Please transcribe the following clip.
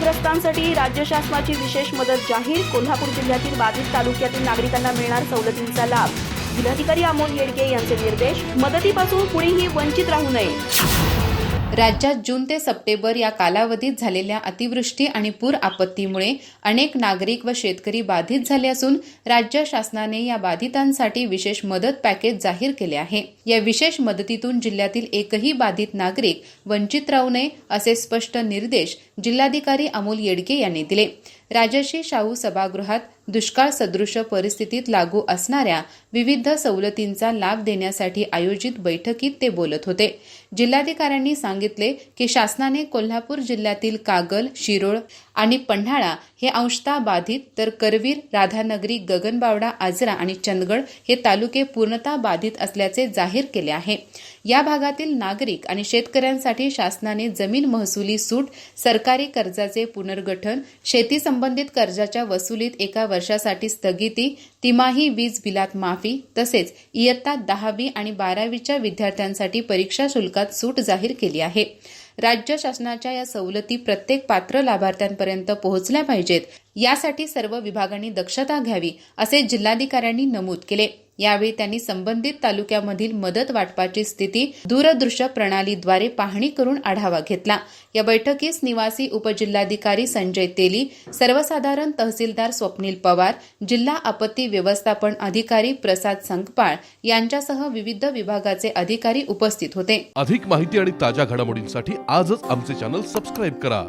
अतिवृष्टीग्रस्तांसाठी राज्य शासनाची विशेष मदत जाहीर. कोल्हापूर जिल्ह्यातील बाधित तालुक्यातील नागरिकांना मिळणार सवलतींचा लाभ. जिल्हाधिकारी अमोल येडके यांचे निर्देश. मदतीपासून कुणीही वंचित राहू नये. राज्यात जून ते सप्टेंबर या कालावधीत झालेल्या अतिवृष्टी आणि पूर आपत्तीमुळे अनेक नागरिक व शेतकरी बाधित झाले असून राज्य शासनाने या बाधितांसाठी विशेष मदत पॅकेज जाहीर केले आहे. या विशेष मदतीतून जिल्ह्यातील एकही बाधित नागरिक वंचित राहू नये असे स्पष्ट निर्देश जिल्हाधिकारी अमोल येडके यांनी दिले. राजर्षी शाहू सभागृहात दुष्काळ सदृश परिस्थितीत लागू असणाऱ्या विविध सवलतींचा लाभ देण्यासाठी आयोजित बैठकीत ते बोलत होते. जिल्हाधिकाऱ्यांनी सांगितले की शासनाने कोल्हापूर जिल्ह्यातील कागल शिरोळ आणि पन्हाळा हे अंशतः बाधित तर करवीर राधानगरी गगनबावडा आजरा आणि चंदगड हे तालुके पूर्णतः बाधित असल्याचे जाहीर केले आहे. या भागातील नागरिक आणि शेतकऱ्यांसाठी शासनाने जमीन महसुली सूट सरकारी कर्जाचे पुनर्गठन शेती संबंधित कर्जाच्या वसुलीत एका वर्षासाठी स्थगिती तिमाही वीज बिलात माफी तसेच इयत्ता दहावी आणि बारावीच्या विद्यार्थ्यांसाठी परीक्षा शुल्कात सूट जाहीर केली आहे. राज्य शासनाच्या या सवलती प्रत्येक पात्र लाभार्थ्यांपर्यंत पोहोचल्या पाहिजेत. यासाठी सर्व विभागांनी दक्षता घ्यावी असे जिल्हाधिकाऱ्यांनी नमूद केले. यावेळी त्यांनी संबंधित तालुक्यामधील मदत वाटपाची स्थिती दूरदृश्य प्रणालीद्वारे पाहणी करून आढावा घेतला. या बैठकीस निवासी उपजिल्हाधिकारी संजय तेली सर्वसाधारण तहसीलदार स्वप्नील पवार जिल्हा आपत्ती व्यवस्थापन अधिकारी प्रसाद संकपाळ यांच्यासह विविध विभागाचे अधिकारी उपस्थित होते. अधिक माहिती आणि ताज्या घडामोडींसाठी आजच आमचे चॅनल सबस्क्राईब करा.